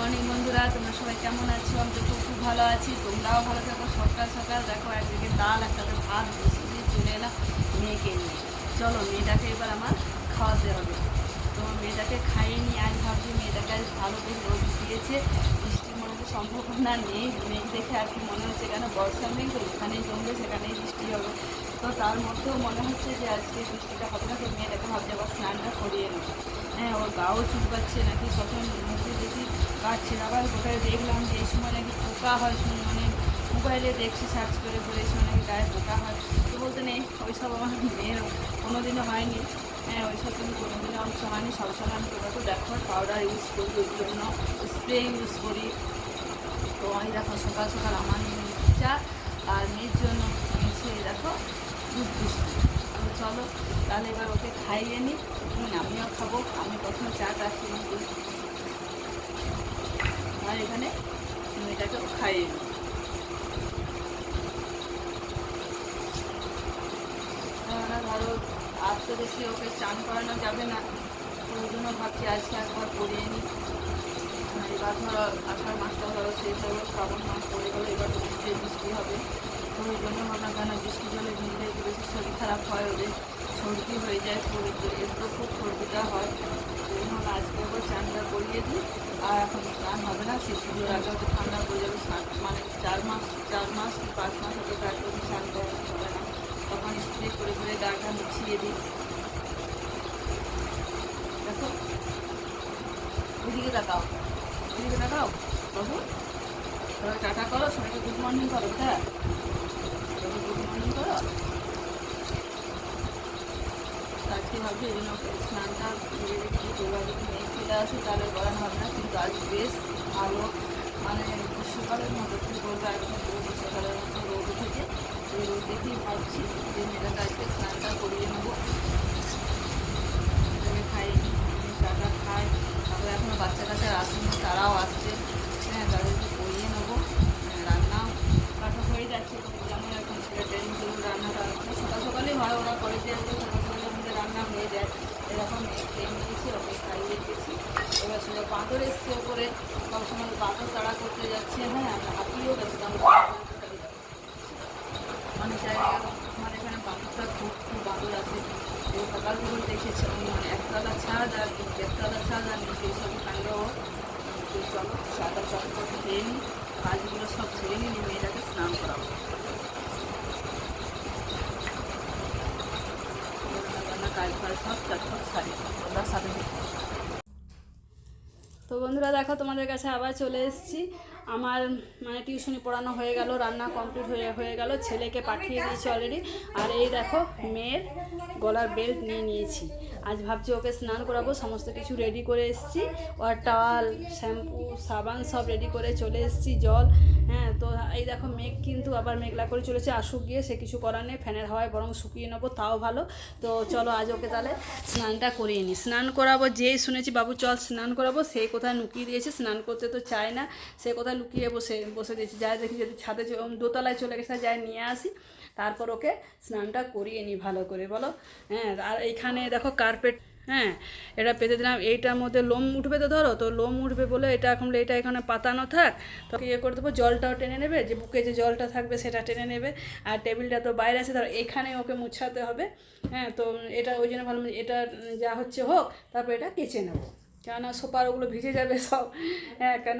Morning বন্ধুরা, তোমরা সবাই কেমন আছো? আমি তো খুব ভালো আছি। তোমরাও ভালো থাকো। সকাল সকাল দেখো, একদিকে ডাল, একসাথে ভাত বসে দিয়ে চলে এলাম মেয়েকে নিয়ে। চলো, মেয়েটাকে এবার আমার খাওয়াতে হবে। তো মেয়েটাকে খাইয়ে আজ ভাবছি মেয়েটাকে আজ ভালো করে রোদ দিয়েছে। বৃষ্টির মনে হচ্ছে সম্ভাবনা নেই। মেঘ দেখে আর কি মনে হচ্ছে কেন বর্ষা মেঘ তো যেখানেই জমবে, সেখানেই বৃষ্টি হবে। তো তার মধ্যেও মনে হচ্ছে যে আজকে বৃষ্টিটা হবে না, তো মেয়েটাকে ভাবছে আবার স্নানটা করিয়ে নেব। হ্যাঁ ওর গাও চুলকাচ্ছে নাকি? সবসময় মুখে দেখি কাটছে আবার কোথায় দেখলাম যে এই সময় নাকি পোকা হয় শুন মানে মোবাইলে দেখছি সার্চ করে করে এই সময় নাকি গায়ে পোকা হয়। তো বলতে নেই, ওইসব আমার মেয়ের কোনোদিনও হয়নি। হ্যাঁ ওইসব কিন্তু কোনোদিনও অংশ হয়নি। সবসময় আমি তোমরা দেখো পাউডার ইউজ করি, ওই জন্য স্প্রে ইউজ করি। তো আমি দেখো, সকাল সকাল আমার চা আর মেয়ের জন্য এই দেখো, দুধ বিস্কুট তো চলো, তাহলে এবার ওকে খাইয়ে নিই আমিও খাব, আমি প্রথমে চাটা খেয়ে আর এখানে মেয়েটাকেও খাইয়ে ধরো, আর তো বেশি ওকে চান করানো যাবে না ওই জন্য ভাবছি আজকে একবার করিয়ে নিই। এবার ধরো, আষাঢ় মাসটা ধরো শেষ হলো, শ্রাবণ মাস পড়ে গেলো, এবার তো বৃষ্টি হবে। ওই জন্য ভাবলাম কেন বৃষ্টি জলে ভিজলে একটু বেশি শরীর খারাপ হয় ওদের। সর্দি হয়ে যায়, শরীর এর তো খুব সর্দিটা হয়। জন্য আজকে একবার চানটা করিয়ে দিই। আর এখন স্নান হবে না শীত পুজোর আগে ঠান্ডা পড়ে যাবে। স্নান মানে চার মাস চার মাস কি পাঁচ মাস হতে জন্য স্নান করানো হবে না। তখন স্প্রে করে করে গাটা মুছিয়ে দিই। দেখো। ওইদিকে তাকাও। ওইদিকে তাকাও। বাবু টাটা করো, সবাইকে গুড মর্নিং করো হ্যাঁ সবাইকে গুড মর্নিং করো তো আজকে ভাবছি এই জন্য স্নানটা করে এবার যদি মেয়ে চলে আসে, তাহলে করানো হবে না কিন্তু আজ বেশ আলো। মানে গ্রীষ্মকালের মতো কি বলব পুরো গ্রীষ্মকালের মতো রোদ উঠেছে। সেই রোদ দেখেই ভাবছি যে মেয়েটাকে আজকে স্নানটা করিয়ে নেব। আমি চাটা খাই তারপরে এখনও বাচ্চা কাচ্চা আসেনি, তারাও আসছে। হ্যাঁ তাদেরকে করিয়ে নেব। রান্না রান্নাও কাটা হয়ে যাচ্ছে যেমন এখন ছেলে ট্রেনিং করব, রান্নাটা সকাল সকালেই হয়, ওরা কলেজে আমাদের রান্না হয়ে যায়। এরকম নিয়েছি, ওকে খাইয়ে দিয়েছি। এবার সেটা বাঁদর এসছে ওপরে। সবসময় বাঁদর তাড়া করতে যাচ্ছে। হ্যাঁ আমরা হাঁপিয়েও গেছে অনেক জায়গায় আমার এখানে বাঁদরটা খুব খুব বাঁদর আছে। এই সকালগুলো দেখেছি আমি মানে একতলা ছাদ আর দেড়তলা ছাদ আর সেই সব কাণ্ড চলো, সাদা চটপট খেয়ে নিই। কাজগুলো সব ছেড়ে নিই মেয়েটাকে স্নান করাবো। তো বন্ধুরা দেখো তোমাদের কাছে আবার চলে এসেছি। আমার মানে টিউশনি পড়ানো হয়ে গেল, রান্না কমপ্লিট হয়ে হয়ে গেল, ছেলেকে পাঠিয়ে দিয়েছি অলরেডি আর এই দেখো, মেয়ের গলার বেল্ট নিয়ে নিয়েছি। আজ ভাবছি ওকে স্নান করাবো, সমস্ত কিছু রেডি করে এসেছি। ওর টাওয়াল শ্যাম্পু সাবান সব রেডি করে চলে এসেছি, জল। হ্যাঁ তো এই দেখো, মেঘ কিন্তু আবার মেঘলা করে চলেছে, আসুক গিয়ে, সে কিছু করার নেই, ফ্যানের হাওয়ায় বরং শুকিয়ে নেব, তাও ভালো। তো চলো, আজ ওকে তাহলে স্নানটা করিয়ে নিই স্নান করাবো, যেই শুনেছি, বাবু, চল স্নান করাবো। সেই কোথায় লুকিয়ে দিয়েছে, স্নান করতে তো চায় না, সে কোথায় লুকিয়ে বসে বসে দিয়েছে। যাই দেখি যদি ছাদে দোতলায় চলে গেছে যাই নিয়ে আসি, তারপর ওকে স্নানটা করিয়ে নিই ভালো করে, বলো? হ্যাঁ আর এইখানে দেখো কার্পেট হ্যাঁ এটা পেতে দিলাম। এইটার মধ্যে লোম উঠবে তো ধরো, তো লোম উঠবে বলে এটা এখন, এটা এখানে পাতানো থাক, তো ইয়ে করে দেবো, জলটাও টেনে নেবে, যে বুকে যে জলটা থাকবে সেটা টেনে নেবে, আর টেবিলটা তো বাইরে আছে, ধরো এখানে ওকে মুছাতে হবে হ্যাঁ তো এটা ওই জন্য ভাবলাম এটা যা হচ্ছে হোক, তারপর এটা কেচে নেব। কেননা সোপার ওগুলো ভিজে যাবে সব। হ্যাঁ কেন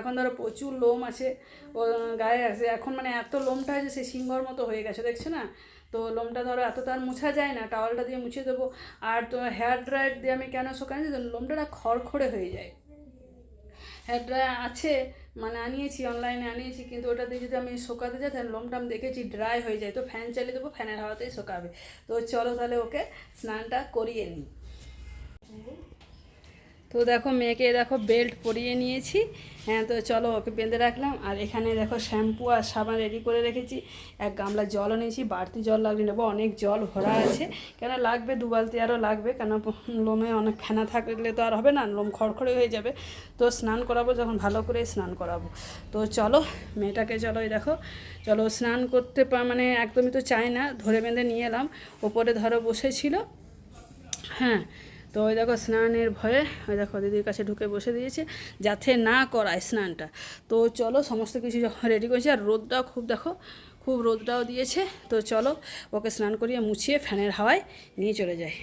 এখন ধরো প্রচুর লোম আছে। ও, গায়ে আছে। এখন মানে এত লোমটা হয়েছে সে সিংহর মতো হয়ে গেছে, দেখছ না? তো লোমটা ধরো এত তার মুছা যায় না, টাওয়ালটা দিয়ে মুছে দেবো। আর তো হেয়ার ড্রায়ার দিয়ে আমি কেন শোকাই যে লোমটা খড়খড়ে হয়ে যায়। হেয়ার ড্রায়ার আছে মানে আনিয়েছি অনলাইনে আনিয়েছি, কিন্তু ওটা দিয়ে যদি আমি শোকাতে যাই, তাহলে লোমটা আমি দেখেছি ড্রাই হয়ে যায়। তো ফ্যান চালিয়ে দেবো ফ্যানের হাওয়াতেই শোকাবে। তো চলো তাহলে ওকে স্নানটা করিয়ে নিই। তো দেখো মেয়েকে দেখো বেল্ট পরিয়ে নিয়েছি। হ্যাঁ তো চলো ওকে বেঁধে রাখলাম। আর এখানে দেখো শ্যাম্পু আর সাবান রেডি করে রেখেছি। এক গামলা জলও নিয়েছি, বাড়তি জল লাগলে নেব। অনেক জল ভরা আছে। কেন লাগবে? দু বালতি আরও লাগবে। কেন লোমে অনেক ফেনা থাকলে তো আর হবে না? লোম খড়খড়ে হয়ে যাবে। তো স্নান করাবো, যখন ভালো করে স্নান করাবো। তো চলো, মেয়েটাকে চলো দেখো। চলো স্নান করতে মানে একদমই তো চায় না। ধরে বেঁধে নিয়ে এলাম। ওপরে ধরো বসেছিল। হ্যাঁ তো ওই দেখো স্নানের ভয়ে, ওই দেখো দিদির কাছে ঢুকে বসে দিয়েছে, যাতে না করায় স্নানটা। তো চলো সমস্ত কিছু যখন রেডি করেছি, আর রোদটাও খুব দেখো, খুব রোদটাও দিয়েছে। তো চলো ওকে স্নান করিয়ে মুছিয়ে ফ্যানের হাওয়ায় নিয়ে চলে যাই।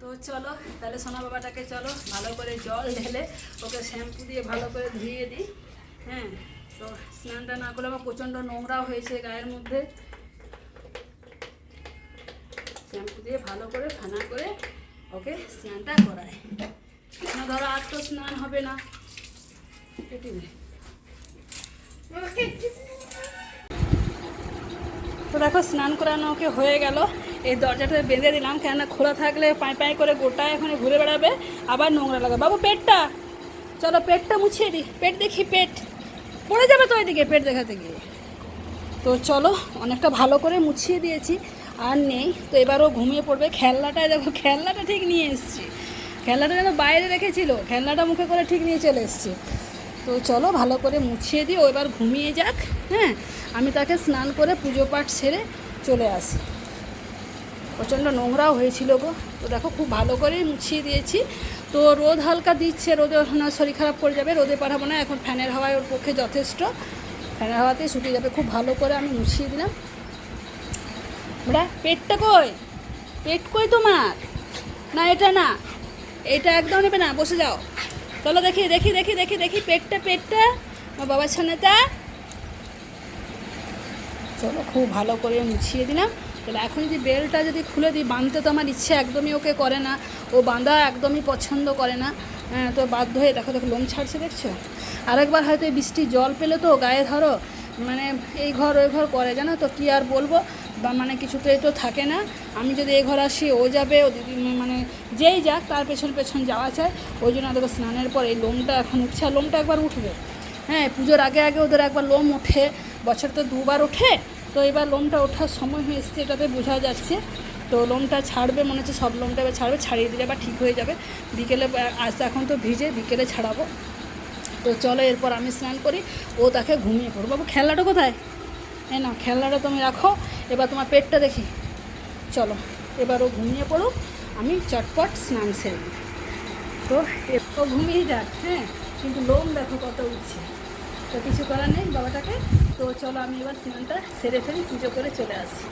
তো চলো, তাহলে সোনা বাবাটাকে চলো ভালো করে জল ঢেলে ওকে শ্যাম্পু দিয়ে ভালো করে ধুয়ে দিই। হ্যাঁ তো স্নানটা না করলে আমার প্রচণ্ড নোংরা হয়েছে গায়ের মধ্যে। শ্যাম্পু দিয়ে ভালো করে ফানা করে ওকে? স্নানটা করায়। না ধরো আর তো স্নান হবে না। তো দেখো স্নান করানো ওকে হয়ে গেল। এই দরজাটা বেঁধে দিলাম কেননা খোলা থাকলে পাই পাই করে গোটা এখানে ঘুরে বেড়াবে আবার নোংরা লাগবে। বাবু পেটটা! চলো পেটটা মুছিয়ে দিই। পেট দেখি পেট। পড়ে যাবে তো ওইদিকে পেট দেখাতে গিয়ে। তো চলো অনেকটা ভালো করে মুছিয়ে দিয়েছি। আর নেই, তো এবারও ঘুমিয়ে পড়বে। খেলনাটায় দেখো, খেলনাটা ঠিক নিয়ে এসেছি। খেলনাটা যেন বাইরে রেখেছিল, খেলনাটা মুখে করে ঠিক নিয়ে চলে এসেছি। তো চলো ভালো করে মুছিয়ে দিই, ও এবার ঘুমিয়ে যাক হ্যাঁ? আমি তাকে স্নান করে পুজো পাঠ সেরে চলে আসি। প্রচণ্ড নোংরাও হয়েছিল গো। তো দেখো, খুব ভালো করেই মুছিয়ে দিয়েছি। তো রোদ হালকা দিচ্ছে, রোদে ওখানে শরীর খারাপ করে যাবে, রোদে পাঠাবো না। এখন ফ্যানের হাওয়ায় ওর পক্ষে যথেষ্ট। ফ্যানের হাওয়াতেই শুকিয়ে যাবে। খুব ভালো করে আমি মুছিয়ে দিলাম। ওরা পেটটা কই? পেট কই তোমার? না এটা না। এটা একদম নেবে না বসে যাও। চলো দেখি দেখি দেখি দেখি দেখি পেটটা পেটটা। আমার বাবার ছানাটা। চলো খুব ভালো করে মুছিয়ে দিলাম। তাহলে এখন যদি বেলটা যদি খুলে দিই বাঁধতে তো আমার ইচ্ছে একদমই ওকে করে না। ও বাঁধা একদমই পছন্দ করে না। হ্যাঁ, তো বাধ্য হয়ে দেখো দেখো লোম ছাড়ছে দেখছ? আরেকবার হয়তো বৃষ্টি জল পেলে তো গায়ে ধরো। মানে এই ঘর ওই ঘর করে জানো তো? কী আর বলব? বা মানে কিছুতেই তো থাকে না। আমি যদি এ ঘর আসি, ও যাবে, ও মানে যেই যাক, তার পেছন পেছন যাওয়া চায় ওই জন্য দেখো স্নানের পর এই লোমটা এখন উঠছে লোমটা একবার উঠবে। হ্যাঁ পুজোর আগে আগে ওদের একবার লোম ওঠে, বছর তো দুবার ওঠে। তো এবার লোমটা ওঠার সময় হয়ে এসছে, এটাতে বোঝা যাচ্ছে। তো লোমটা ছাড়বে, মনে হচ্ছে সব লোমটা এবার ছাড়বে, ছাড়িয়ে দিলে আবার ঠিক হয়ে যাবে। বিকেলে আজ এখন তো ভিজে, বিকেলে ছাড়াবো। তো চলো এরপর আমি স্নান করি, ও তাকে ঘুমিয়ে পড়ব। বাবু খেলনাটা কোথায়? এ না, খেলনাটা তুমি রাখো। এবার তোমার পেটটা দেখি। চলো এবার ও ঘুমিয়ে পড়ুক আমি চটপট স্নান সেরে তো ও ঘুমিয়ে যাক হ্যাঁ? কিন্তু লোম দেখো কত উঠছে। তো কিছু করার নেই বাবাটাকে। তো চলো, আমি এবার স্নানটা সেরে ফেলি পুজো করে চলে আসি।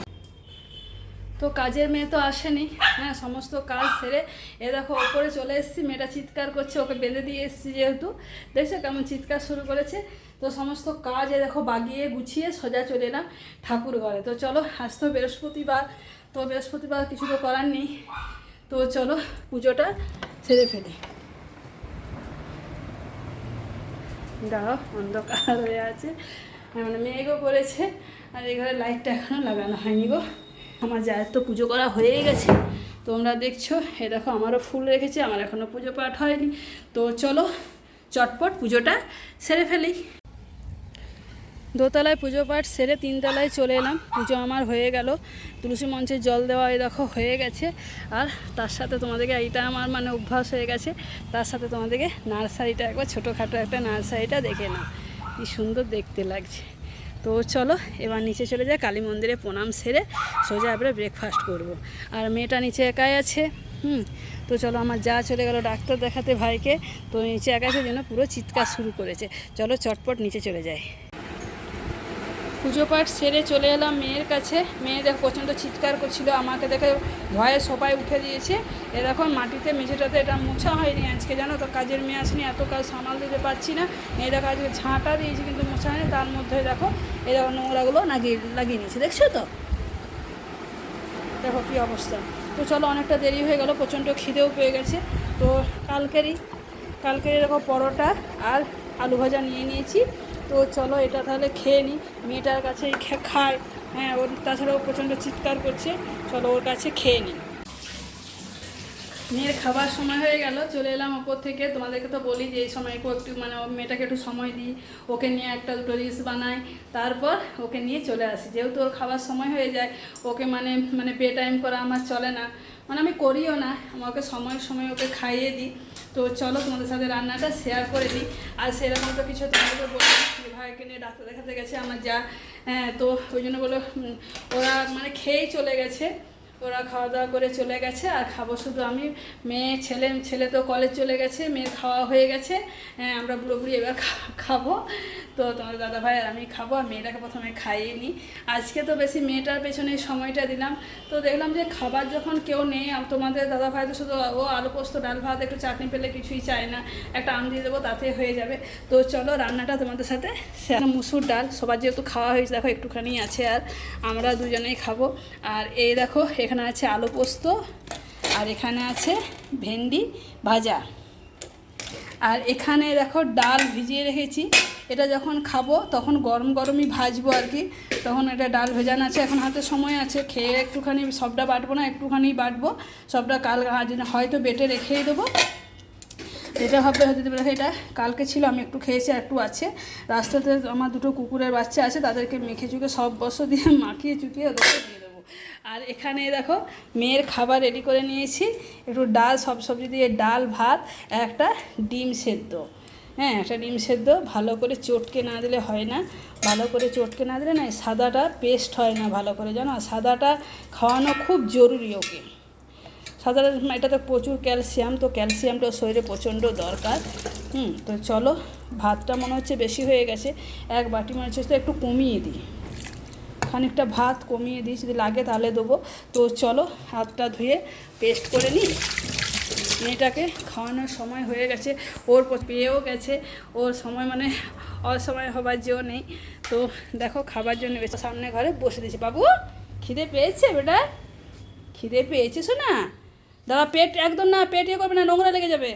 তো কাজের মেয়ে তো আসেনি। হ্যাঁ সমস্ত কাজ সেরে এ দেখো, ওপরে চলে এসেছি। মেয়েটা চিৎকার করছে, ওকে বেঁধে দিয়ে এসেছি যেহেতু। দেখছ কেমন চিৎকার শুরু করেছে? তো সমস্ত কাজ দেখো বাগিয়ে গুছিয়ে সোজা চলে এলাম ঠাকুর ঘরে। তো চলো, আজ তো বৃহস্পতিবার তো বৃহস্পতিবার কিছু তো করার নেই। তো চলো, পুজোটা সেরে ফেলি। দাঁড়াও, অন্ধকার হয়ে আছে। মানে মেঘও করেছে, আর এই ঘরে লাইটটা এখনও লাগানো হয়নি গো। আমার যায়ের তো পুজো করা হয়েই গেছে। তোমরা দেখছ, এ দেখো আমারও ফুল রেখেছে, আমার এখনও পুজো পাঠ হয়নি। তো চলো, চটপট পুজোটা সেরে ফেলি। দোতলায় পুজো পাঠ সেরে তিনতলায় চলে এলাম। পুজো আমার হয়ে গেল। তুলসী মঞ্চে জল দেওয়া এই দেখো হয়ে গেছে। আর তার সাথে তোমাদেরকে এইটা আমার মানে অভ্যাস হয়ে গেছে। তার সাথে তোমাদেরকে নার্সারিটা একবার, ছোটোখাটো একটা নার্সারিটা দেখে নাও। কি সুন্দর দেখতে লাগছে। তো চলো, এবার নিচে চলে যাই, কালী মন্দিরে প্রণাম সেরে সোজা এবারে ব্রেকফাস্ট করব। আর মেয়েটা নিচে একাই আছে, হুম? তো চলো, আমার যা চলে গেল ডাক্তার দেখাতে ভাইকে। তো নিচে একা আছে জন্য পুরো চিৎকার শুরু করেছে। চলো, চটপট নিচে চলে যাই। পুজো পাঠ সেরে চলে এলাম মেয়ের কাছে। মেয়ে দেখো প্রচণ্ড চিৎকার করছিল, আমাকে দেখে ভয়ে সবাই উঠে দিয়েছে। এরকম মাটিতে মেঝেটাতে এটা মোছা হয়নি আজকে, জানো তো? কাজের মেয়ে আসেনি, এত কাজ সামাল দিতে পারছি না। এই দেখো আজকে ঝাঁটা দিয়েছি, কিন্তু মোছা হয়নি, তার মধ্যে দেখো এই দেখো নোংরাগুলো লাগিয়ে লাগিয়ে নিয়েছে, দেখছ তো? দেখো কী অবস্থা। তো চলো, অনেকটা দেরি হয়ে গেল, প্রচণ্ড খিদেও পেয়ে গেছে। তো কালকেরই কালকেরই দেখো পরোটা আর আলু ভাজা নিয়ে নিয়েছি। তো চলো এটা তাহলে খেয়ে নিই। মেয়েটার কাছে খায়। হ্যাঁ ওর তাছাড়াও প্রচণ্ড চিৎকার করছে। চলো ওর কাছে খেয়ে নিই। মেয়ের খাবার সময় হয়ে গেল, চলে এলাম ওপর থেকে। তোমাদেরকে তো বলি যে এই সময় একটু মানে মেয়েটাকে একটু সময় দিই। ওকে নিয়ে একটা দুটো রিলস বানাই। তারপর ওকে নিয়ে চলে আসি। যেহেতু ওর খাবার সময় হয়ে যায়, ওকে মানে মানে বে টাইম করা আমার চলে না। মানে আমি করিও না। আমাকে সময় সময় ওকে খাইয়ে দিই। তো চলো তোমাদের সাথে রান্নাটা শেয়ার করে দিই। আর সেরকম তো কিছু তোমাদেরকে বলি যে ভাইকে নিয়ে ডাক্তার দেখাতে গেছে আমার যা হ্যাঁ তো ওই জন্য বলো ওরা মানে খেয়েই চলে গেছে। ওরা খাওয়া দাওয়া করে চলে গেছে, আর খাব শুধু আমি। মেয়ে, ছেলে ছেলে তো কলেজ চলে গেছে, মেয়ের খাওয়া হয়ে গেছে। হ্যাঁ আমরা পুরোপুরি এবার খা- খাব। তো তোমার দাদা ভাই আর আমি খাব, আর মেয়েটাকে প্রথমে খাইয়ে নিই। আজকে তো বেশি মেয়েটার পেছনে সময়টা দিলাম। তো দেখলাম যে খাবার যখন কেউ নেই তোমাদের দাদা ভাই তো শুধু ও আলু পোস্ত, ডাল ভাত, একটু চাটনি পেলে কিছুই চায় না। একটা আম দিয়ে দেবো, তাতে হয়ে যাবে। তো চলো রান্নাটা তোমাদের সাথে মুসুর ডাল, সবার যেহেতু খাওয়া হয়েছে, দেখো একটুখানি আছে আর আমরা দুজনেই খাব। আর এই দেখো এখানে আছে আলু পোস্ত, আর এখানে আছে ভেন্ডি ভাজা। আর এখানে দেখো ডাল ভিজিয়ে রেখেছি, এটা যখন খাব তখন গরম গরমই ভাজবো আর কি। তখন এটা ডাল ভেজানো আছে, এখন হাতে সময় আছে, খেয়ে একটুখানি সবটা বাটবো না একটুখানি বাটবো, সবটা কাল হয়তো বেটে রেখেই দেবো। এটা হবে হতে পারে এটা কালকে ছিল, আমি একটু খেয়েছি একটু আছে। রাস্তাতে আমার দুটো কুকুরের বাচ্চা আছে, তাদেরকে মেখে চুকে সব বসো দিয়ে মাখিয়ে চুকিয়ে ওদেরকে দিয়ে দেবো। আর এখানে দেখো মেয়ের খাবার রেডি করে নিয়েছি। একটু ডাল, সব সবজি দিয়ে ডাল, ভাত, একটা ডিম সেদ্ধ। হ্যাঁ একটা ডিম সেদ্ধ। ভালো করে চটকে না দিলে হয় না। ভালো করে চটকে না দিলে না সাদাটা পেস্ট হয় না ভালো করে, জানো? সাদাটা খাওয়ানো খুব জরুরি ওকে। সাধারণ এটাতে প্রচুর ক্যালসিয়াম, তো ক্যালসিয়ামটা শরীরে প্রচণ্ড দরকার। হুম, তো চলো, ভাতটা মনে হচ্ছে বেশি হয়ে গেছে। এক বাটি মনে হচ্ছে একটু কমিয়ে দিই। খানিকটা ভাত কমিয়ে দিই, যদি লাগে তাহলে দেবো। তো চলো, হাতটা ধুয়ে পেস্ট করে নিই। মেয়েটাকে খাওয়ানোর সময় হয়ে গেছে, ওর পেয়েও গেছে। ওর সময় মানে অসময় হবার যেও নেই। তো দেখো, খাবার জন্য বেশ সামনে ঘরে বসে দিয়েছি। বাবু, খিদে পেয়েছে বেটা? খিদে পেয়েছে শোনা? দাদা পেট একদম না, পেট ইয়ে করবে না, নোংরা লেগে যাবে।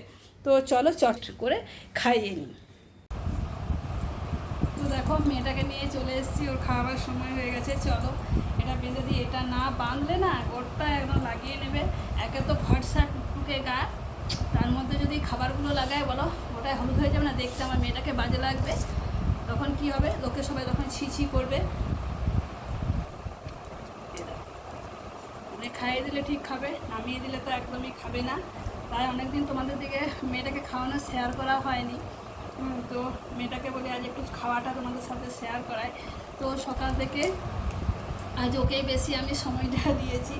তো চলো, চট করে খাইয়ে নিই। দেখো, মেয়েটাকে নিয়ে চলে এসেছি, ওর খাওয়ার সময় হয়ে গেছে। চলো, এটা বেঁধে দিই, এটা না বাঁধলে না গোটটা একদম লাগিয়ে নেবে। একে তো ফটসা টুকটুকে গা। তার মধ্যে যদি খাবারগুলো লাগায়, বলো, ওটাই হলুদ হয়ে যাবে না? দেখতে আমার মেয়েটাকে বাজে লাগবে। তখন কি হবে? লোকে সবাই তখন ছি ছি করবে। মানে খাইয়ে দিলে ঠিক খাবে, নামিয়ে দিলে তো একদমই খাবে না। তাই অনেকদিন তোমাদের দিকে মেয়েটাকে খাওয়ানো শেয়ার করা হয়নি। তো মেয়েটাকে বলি আজ একটু খাওয়াটা তোমাদের সাথে শেয়ার করায় তো সকাল থেকে আজ ওকেই বেশি আমি সময়টা দিয়েছি।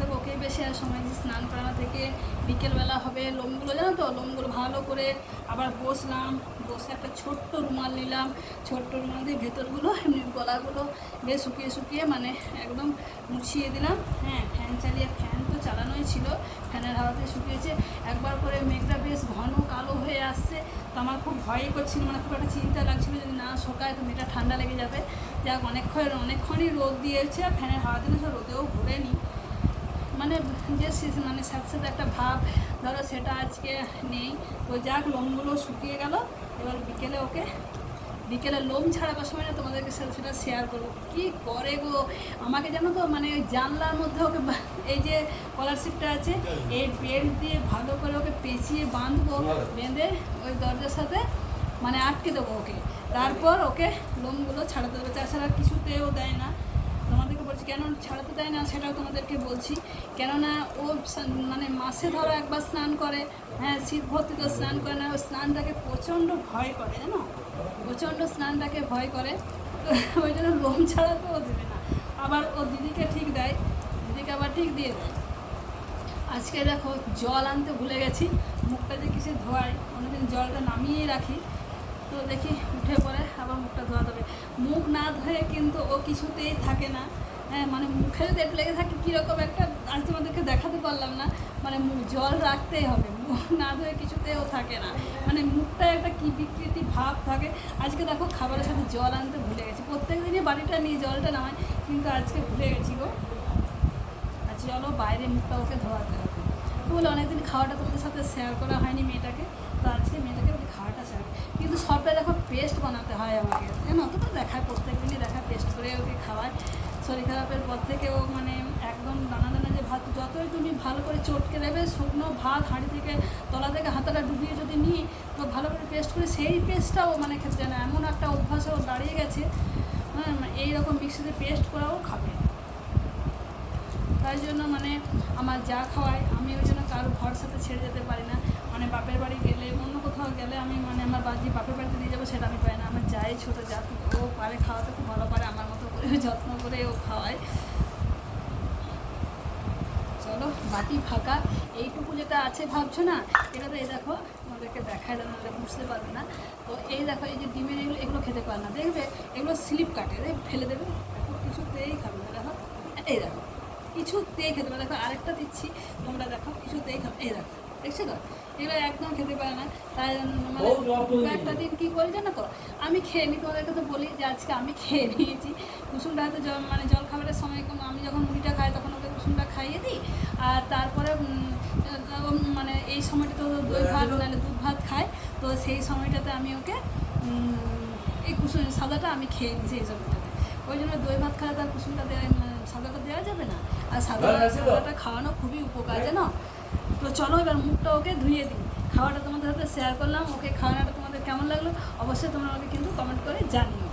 থেকে ওকেই বেশি আর সময় দিয়েছি স্নান করানো থেকে বিকেলবেলা হবে লোমগুলো, জানো তো? লোমগুলো ভালো করে আবার বসলাম, বসে একটা ছোট্ট রুমাল নিলাম। ছোট্ট রুমাল দিয়ে ভেতরগুলো, এমনি গলাগুলো বেশ শুকিয়ে শুকিয়ে মানে একদম মুছিয়ে দিলাম। হ্যাঁ ফ্যান চালিয়ে, ফ্যান তো চালানোই ছিল, ফ্যানের হাওয়াতে শুকিয়েছে। একবার করে মেঘটা বেশ ঘন কালো হয়ে আসছে, তো আমার খুব ভয়ই করছিল মানে খুব একটা চিন্তা লাগছিল যদি না শোকায়, তো মেয়েটা ঠান্ডা লেগে যাবে। যাক, অনেকক্ষণ, অনেকক্ষণই রোদ দিয়েছে ফ্যানের হাওয়া দিলে সে রোদেও ঘুরেনি। মানে যে মানে স্যাঁতস্যাঁতে একটা ভাব। ধরো সেটা আজকে নেই। তো যাক, লোমগুলো শুকিয়ে গেল। এবার বিকেলে ওকে, বিকেলে লোম ছাড়াবার সময় না তোমাদেরকে সেটা শেয়ার করব। কি করে গো? আমাকে জানো তো মানে জানলার মধ্যে ওকে এই যে স্কলারশিপটা আছে, এই বেল্ট দিয়ে ভালো করে ওকে পেঁচিয়ে বাঁধবো, বেঁধে ওই দরজার সাথে মানে আটকে দেবো ওকে। তারপর ওকে লোমগুলো ছাড়াতে দেবে। তাছাড়া কিছুতেও দেয় না। তোমাদেরকে বলছি, কেন ছাড়াতে দেয় না? সেটাও তোমাদেরকে বলছি। কেননা ও মানে মাসে ধরো একবার স্নান করে হ্যাঁ শীত ভর্তি তো স্নান করে না, ও স্নানটাকে প্রচণ্ড ভয় করে, জানো? প্রচণ্ড স্নানটাকে ভয় করে। তো ওই জন্য লোম ছাড়া তো ও দেবে না। আবার ও দিদিকে ঠিক দেয়, দিদিকে আবার ঠিক দিয়ে দেয়। আজকে দেখো জল আনতে ভুলে গেছি, মুখটা যে কিসে ধোয়াই অন্যদিন জলটা নামিয়েই রাখি। তো দেখি উঠে পরে আবার মুখটা ধোয়া দেবে মুখ না ধুয়ে কিন্তু ও কিছুতেই থাকে না। হ্যাঁ মানে মুখে যদি একটু লেগে থাকে, কীরকম একটা আজ তোমাদেরকে দেখাতে পারলাম না। মানে জল রাখতেই হবে মুখ না ধুয়ে কিছুতেও থাকে না। মানে মুখটা একটা কী বিকৃতি ভাব থাকে। আজকে দেখো খাবারের সাথে জল আনতে ভুলে গেছি। প্রত্যেক দিনই বাড়িটা নিয়ে জলটা নামাই, কিন্তু আজকে ভুলে গেছি গো। আর চলো বাইরে মুখটা ওকে ধোয়াতে হবে। তো বলে অনেকদিন খাওয়াটা তোমাদের সাথে শেয়ার করা হয়নি মেয়েটাকে। তো আজকে মেয়েটাকে বলি খাওয়াটা শেয়ার কিন্তু সবটা দেখো পেস্ট বানাতে হয় আমাকে, জানো? অতটা দেখায়, প্রত্যেক দিনই দেখায় পেস্ট করে ওকে খাওয়ায়। শরীর খারাপের পর থেকেও মানে একদম দানা দানা যে ভাত, যতই তুমি ভালো করে চটকে দেবে, শুকনো ভাত হাঁড়ি থেকে তলা থেকে হাতাটা ডুবিয়ে যদি নিই, তো ভালো করে পেস্ট করে সেই পেস্টটাও মানে খেতে না। এমন একটা অভ্যাসে ও দাঁড়িয়ে গেছে। হ্যাঁ এইরকম মিক্সিতে পেস্ট করাও খাবে। তাই জন্য মানে আমার যা খাওয়ায়, আমি ওই জন্য কারও ভরসাতে ছেড়ে যেতে পারি না। মানে বাপের বাড়ি গেলে, অন্য কোথাও গেলে আমি মানে আমার বাজি বাপের বাড়িতে নিয়ে যাব, সেটা আমি পাই না। আমার যাই ছোটো যা ও পারে, খাওয়াতে খুব ভালো পারে, আমার যত্ন করে ও খাওয়ায়। চলো, বাটি ফাঁকা। এইটুকু যেটা আছে ভাবছ না, এটা তো এই দেখো, তোমাদেরকে দেখায় দেবো নাহলে বুঝতে পারবে না। তো এই দেখো, এই যে ডিমের এগুলো এগুলো খেতে পারে না, দেখবে? এগুলো স্লিপ কাটে ফেলে দেবে। দেখো, কিছুতেই খাবে না, দেখো। এই দেখো, কিছুতেই খেতে পারে না। দেখো, আরেকটা দিচ্ছি, তোমরা দেখো, কিছুতেই খাবে এই দেখো। দেখছ তো? এগুলো একদম খেতে পারে না। তাই মানে একটা দিন কী করি জানো তো? আমি খেয়ে নিই তোমাদেরকে তো বলি যে আজকে আমি খেয়ে নিয়েছি। কুসুমটা হয়তো জল মানে জল খাবারের সময় আমি যখন মুড়িটা খাই তখন ওকে কুসুমটা খাইয়ে দিই। আর তারপরে মানে এই সময়টা তো দই ভাত নাহলে দুধ ভাত খায়। তো সেই সময়টাতে আমি ওকে এই কুসুম সাদাটা আমি খেয়ে নিই সেই সময়টাতে। ওই জন্য দই ভাত খাওয়া তার কুসুমটা দেওয়া মানে সাদাটা দেওয়া যাবে না। আর সাদা সাদাটা খাওয়ানো খুবই উপকার জানো? তো চলো এবার মুখটা ওকে ধুয়ে দিই। খাওয়াটা তোমাদের সাথে শেয়ার করলাম, ওকে খাওয়ানোটা তোমাদের কেমন লাগল অবশ্যই তোমরা আমাকে কিন্তু কমেন্ট করে জানিও।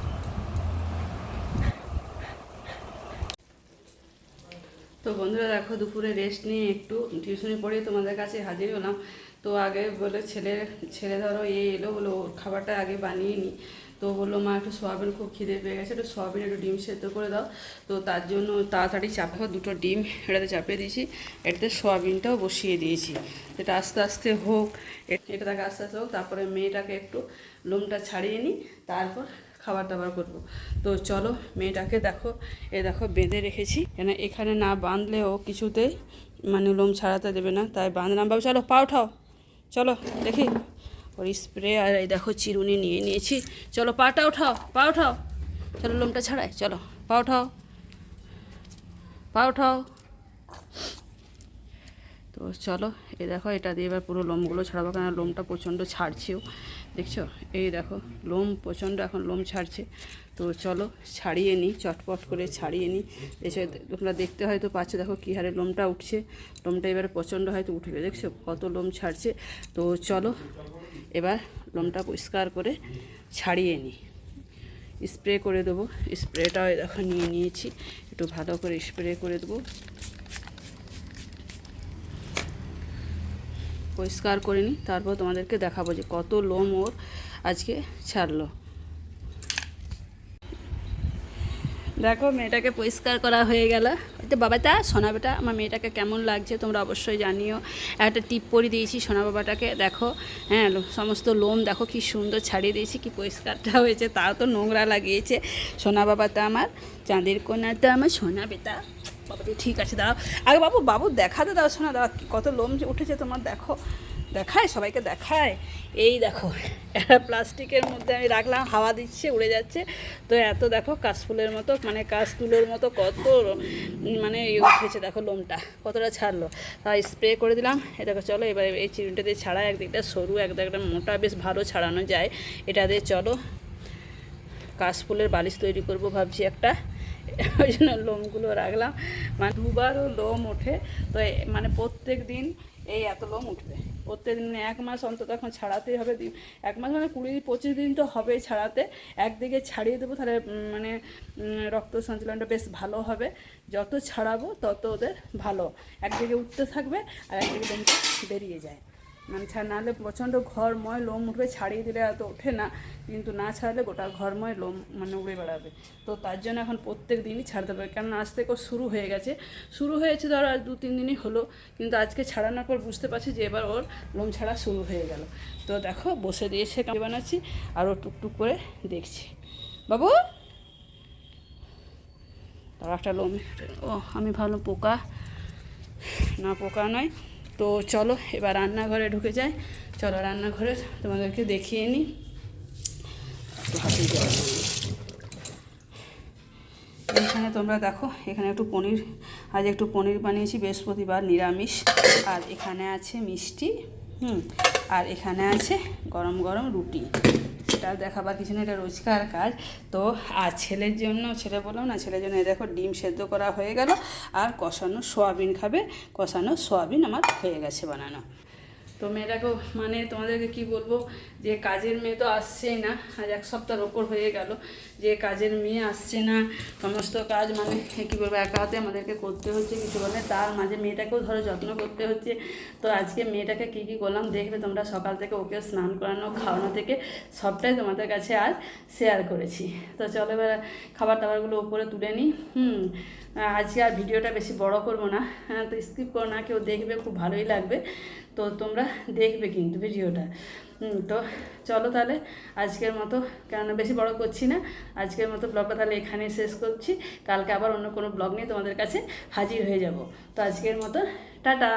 তো বন্ধুরা দেখো, দুপুরে রেস্ট নিয়ে একটু টিউশনি পড়ে তোমাদের কাছে হাজির হলাম। তো আগে বলে ছেলে ছেলে ধরো, এ এলো, বলো খাবারটা আগে বানিয়ে নিই তো বলল, মা, একটু সোয়াবিন খুব খিদে পেয়ে গেছে, একটু সোয়াবিন, একটু ডিম সেদ্ধ করে দাও। তো তার জন্য তাড়াতাড়ি চাপা দুটো ডিম এটাতে চাপিয়ে দিয়েছি, এটাতে সোয়াবিনটাও বসিয়ে দিয়েছি। এটা আস্তে আস্তে হোক এটা এটাকে আস্তে আস্তে হোক, তারপরে মেয়েটাকে একটু লোমটা ছাড়িয়ে নিই, তারপর খাবার দাবার করব। তো চলো, মেয়েটাকে দেখো, এ দেখো বেঁধে রেখেছি। কেন এখানে না বাঁধলেও কিছুতেই মানে লোম ছাড়াতে দেবে না, তাই বাঁধলাম। বাবু, চলো, পা উঠাও। চলো, দেখি। ওর স্প্রে আর এই দেখো চিরুনি নিয়ে নিয়েছি। চলো পাটা উঠাও পা উঠাও চলো লোমটা ছাড়াই, চলো, পা উঠাও পা উঠাও তো চলো, এই দেখো, এটা দিয়ে এবার পুরো লোমগুলো ছাড়াবো কারণ লোমটা প্রচণ্ড ছাড়ছেও। দেখছ? এই দেখো, লোম প্রচণ্ড এখন লোম ছাড়ছে। তো চলো, ছাড়িয়ে নিই, চটপট করে ছাড়িয়ে নিই। এসে, তোমরা দেখতে হয়তো পাচ্ছ, দেখো কী হারে লোমটা উঠছে। লোমটা এবারে প্রচণ্ড হয়তো উঠবে, দেখছ? কত লোম ছাড়ছে। তো চলো এবার লোমটা পরিষ্কার করে ছাড়িয়ে নিই। স্প্রে করে দেবো। স্প্রেটাও দেখো নিয়ে নিয়েছি। একটু ভালো করে স্প্রে করে দেবো। পরিষ্কার করে নিই। তারপর তোমাদেরকে দেখাবো যে কত লোম ওর আজকে ছাড়লো। দেখো, মেয়েটাকে পরিষ্কার করা হয়ে গেল। তো বাবাটা সোনা বেটা, আমার মেয়েটাকে কেমন লাগছে তোমরা অবশ্যই জানিও। একটা টিপ পরি দিয়েছি সোনা বাবাটাকে, দেখো হ্যাঁ সমস্ত লোম দেখো কি সুন্দর ছাড়িয়ে দিয়েছি, কি পরিষ্কারটা হয়েছে, তাও তো নোংরা লাগিয়েছে। সোনা বাবাটা আমার, চাঁদের কোনাটা আমার, সোনা বেটা। বাবাটি ঠিক আছে, দাঁড়াও। আগে বাবু বাবু দেখাতে দাও, শোনা দাও কত লোম যে উঠেছে, তোমার দেখো। দেখায়, সবাইকে দেখায়। এই দেখো, একটা প্লাস্টিকের মধ্যে আমি রাখলাম, হাওয়া দিচ্ছে, উড়ে যাচ্ছে। তো এত দেখো কাশফুলের মতো মানে কাশতুলোর মতো কত মানে ইয়ে উঠেছে, দেখো লোমটা, কতটা ছাড়লো। তাই স্প্রে করে দিলাম। এ দেখো, চলো, এবার এই চিরুনিটা দিয়ে ছাড়া একদিকটা সরু, একদিকটা মোটা, বেশ ভালো ছাড়ানো যায়। এটা দিয়ে চলো কাশফুলের বালিশ তৈরি করব ভাবছি একটা। ওই জন্য লোমগুলো রাখলাম। মানে দুবারও লোম ওঠে। তো মানে প্রত্যেক দিন এই এত লোম উঠবে। প্রত্যেক দিন এক মাস অন্তত এখন ছাড়াতেই হবে। এক মাস মানে কুড়ি, পঁচিশ দিন তো হবেই ছাড়াতে। একদিকে ছাড়িয়ে দেবো, তাহলে মানে রক্ত সঞ্চালনটা বেশ ভালো হবে। যত ছাড়াবো তত ওদের ভালো। একদিকে উঠতে থাকবে আর একদিকে লোমটা বেরিয়ে যায়। মানে ছাড় নাহলে প্রচণ্ড ঘরময় লোম উঠবে, ছাড়িয়ে দিলে এত ওঠে না। কিন্তু না ছাড়লে গোটা ঘরময় লোম মানে উড়ে বেড়াবে। তো তার জন্য এখন প্রত্যেক দিনই ছাড়তে হবে কেননা আজ থেকে শুরু হয়ে গেছে। শুরু হয়েছে ধরো আজ দু তিন দিনই হলো। কিন্তু আজকে ছাড়ানোর পর বুঝতে পারছি যে এবার ওর লোম ছাড়া শুরু হয়ে গেল। তো দেখো, বসে দিয়েছে কাঁচি বানাচ্ছি, আর টুকটুক করে দেখছি। বাবু! তার একটা লোম। ও, আমি ভালো পোকা। না পোকা নয়। তো চলো, এবার রান্নাঘরে ঢুকে যাই। চলো রান্নাঘরে তোমাদেরকে দেখিয়ে নিই। এখানে তোমরা দেখো, এখানে একটু পনির, আজ একটু পনির বানিয়েছি, বৃহস্পতিবার, নিরামিষ। আর এখানে আছে মিষ্টি, হুম, আর এখানে আছে গরম গরম রুটি। এটা দেখাবার কিছু না এটা রোজকার কাজ। তো, আর ছেলের জন্য, ছেলে বললাম না, ছেলের জন্য দেখো ডিম সেদ্ধ করা হয়ে গেল, আর কষানো সোয়াবিন খাবে, কষানো সোয়াবিন আমার হয়ে গেছে বানানো। তো মেয়েটাকেও মানে তোমাদেরকে কি বলব, যে কাজের মেয়ে তো আসছেই না, আজ এক সপ্তাহের ওপর হয়ে গেল। যে কাজের মেয়ে আসছে না সমস্ত কাজ মানে কী বলব একা হাতে আমাদেরকে করতে হচ্ছে কিছু বলে তার মাঝে মেয়েটাকেও ধরো যত্ন করতে হচ্ছে। তো আজকে মেয়েটাকে কী কী করলাম দেখবে তোমরা সকাল থেকে ওকে স্নান করানো খাওয়ানো থেকে সবটাই তোমাদের কাছে আজ শেয়ার করেছি। তো চলো এবার খাবার দাবারগুলো ওপরে তুলে নিই। হুম আজকে আর ভিডিওটা বেশি বড় করব না হ্যাঁ, তো স্কিপ করো না কেউ দেখবে খুব ভালোই লাগবে। তো তোমরা দেখবে কিন্তু ভিডিওটা। তো চলো তাহলে আজকের মতো, কেননা বেশি বড় করছি না, আজকের মতো ব্লগটা তাহলে এখানে শেষ করছি। কালকে আবার অন্য কোনো ব্লগ নিয়ে তোমাদের কাছে হাজির হয়ে যাব। তো আজকের মতো, টাটা!